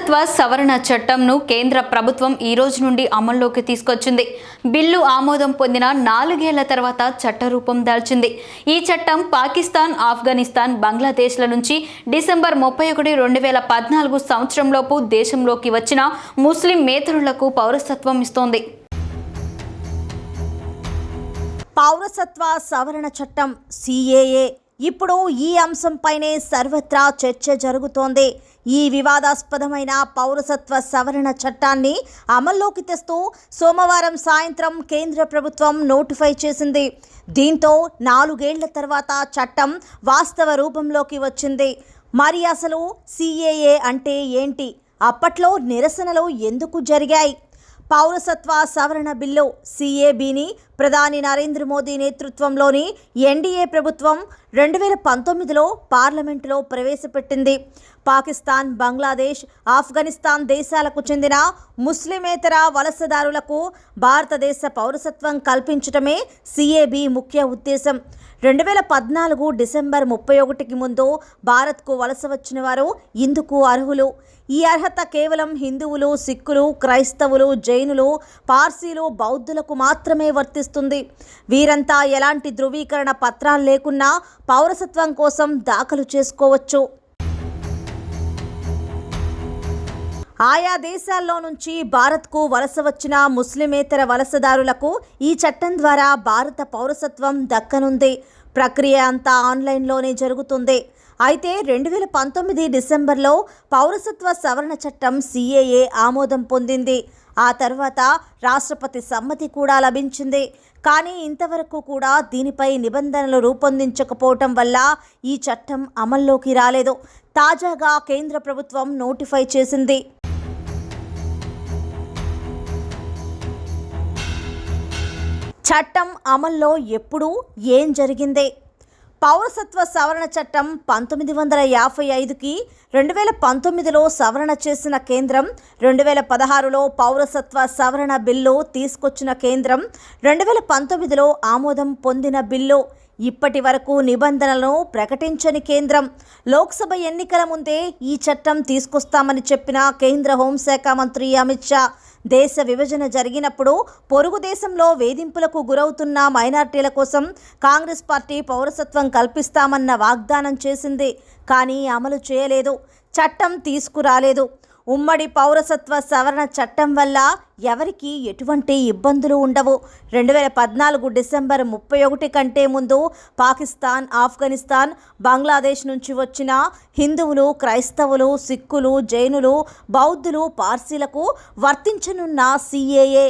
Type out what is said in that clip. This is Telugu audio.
పౌరసత్వ సవరణ చట్టంను కేంద్ర ప్రభుత్వం ఈ రోజు నుండి అమల్లోకి తీసుకొచ్చింది. బిల్లు ఆమోదం పొందిన నాలుగేళ్ళ తర్వాత చట్టరూపం దాల్చింది. ఈ చట్టం పాకిస్తాన్ ఆఫ్ఘనిస్తాన్ బంగ్లాదేశ్ల నుంచి డిసెంబర్ ముప్పై ఒకటి రెండు వేల పద్నాలుగు సంవత్సరంలోపు దేశంలోకి వచ్చిన ముస్లిం మేతరులకు పౌరసత్వం ఇస్తోంది. పౌరసత్వ సవరణ చట్టం సిఏఏ ఇప్పుడు ఈ అంశంపైనే సర్వత్రా చర్చ జరుగుతోంది. ఈ వివాదాస్పదమైన పౌరసత్వ సవరణ చట్టాన్ని అమల్లోకి తెస్తూ సోమవారం సాయంత్రం కేంద్ర ప్రభుత్వం నోటిఫై చేసింది. దీంతో నాలుగేళ్ళ తర్వాత చట్టం వాస్తవ రూపంలోకి వచ్చింది. మరి అసలు సిఏఏ అంటే ఏంటి? అప్పట్లో నిరసనలు ఎందుకు జరిగాయి? పౌరసత్వ సవరణ బిల్లు సిఏబిని ప్రధాని నరేంద్ర మోదీ నేతృత్వంలోని ఎన్డీఏ ప్రభుత్వం రెండు వేల పంతొమ్మిదిలో పార్లమెంటులో ప్రవేశపెట్టింది. పాకిస్తాన్ బంగ్లాదేశ్ ఆఫ్ఘనిస్తాన్ దేశాలకు చెందిన ముస్లిమేతర వలసదారులకు భారతదేశ పౌరసత్వం కల్పించటమే సిఏబి ముఖ్య ఉద్దేశం. రెండు వేల పద్నాలుగు డిసెంబర్ ముప్పై ఒకటికి ముందు భారత్కు వలస వచ్చిన వారు ఇందుకు అర్హులు. ఈ అర్హత కేవలం హిందువులు సిక్కులు క్రైస్తవులు జైనులు పార్సీలు బౌద్ధులకు మాత్రమే వర్తిస్తుంది. వీరంతా ఎలాంటి ధృవీకరణ పత్రాలు లేకున్నా పౌరసత్వం కోసం దాఖలు చేసుకోవచ్చు. ఆయా దేశాల్లో నుంచి భారత్కు వలస వచ్చిన ముస్లిమేతర వలసదారులకు ఈ చట్టం ద్వారా భారత పౌరసత్వం దక్కనుంది. ప్రక్రియ అంతా ఆన్లైన్లోనే జరుగుతుంది. అయితే రెండు వేల పంతొమ్మిది డిసెంబర్లో పౌరసత్వ సవరణ చట్టం సిఏఏ ఆమోదం పొందింది. ఆ తర్వాత రాష్ట్రపతి సమ్మతి కూడా లభించింది. కానీ ఇంతవరకు కూడా దీనిపై నిబంధనలు రూపొందించకపోవటం వల్ల ఈ చట్టం అమల్లోకి రాలేదు. తాజాగా కేంద్ర ప్రభుత్వం నోటిఫై చేసింది. చట్టం అమల్లో ఎప్పుడు ఏం జరిగిందే? పౌరసత్వ సవరణ చట్టం పంతొమ్మిది వందల యాభై ఐదుకి రెండు వేల పంతొమ్మిదిలో సవరణ చేసిన కేంద్రం రెండు వేల పదహారులో పౌరసత్వ సవరణ బిల్లు తీసుకొచ్చిన కేంద్రం రెండు వేల పంతొమ్మిదిలో ఆమోదం పొందిన బిల్లు. ఇప్పటి వరకు నిబంధనలను ప్రకటించని కేంద్రం. లోక్సభ ఎన్నికల ముందే ఈ చట్టం తీసుకొస్తామని చెప్పిన కేంద్ర హోంశాఖ మంత్రి అమిత్ షా దేశ విభజన జరిగినప్పుడు పొరుగు దేశంలో వేధింపులకు గురవుతున్న మైనార్టీల కోసం కాంగ్రెస్ పార్టీ పౌరసత్వం కల్పిస్తామన్న వాగ్దానం చేసింది. కానీ అమలు చేయలేదు. చట్టం తీసుకురాలేదు. ఉమ్మడి పౌరసత్వ సవరణ చట్టం వల్ల ఎవరికి ఎటువంటి ఇబ్బందులు ఉండవు. రెండు వేల పద్నాలుగు డిసెంబర్ ముప్పై ఒకటి కంటే ముందు పాకిస్తాన్ ఆఫ్ఘనిస్తాన్ బంగ్లాదేశ్ నుంచి వచ్చిన హిందువులు క్రైస్తవులు సిక్కులు జైనులు బౌద్ధులు పార్సీలకు వర్తించనున్న సిఏఏ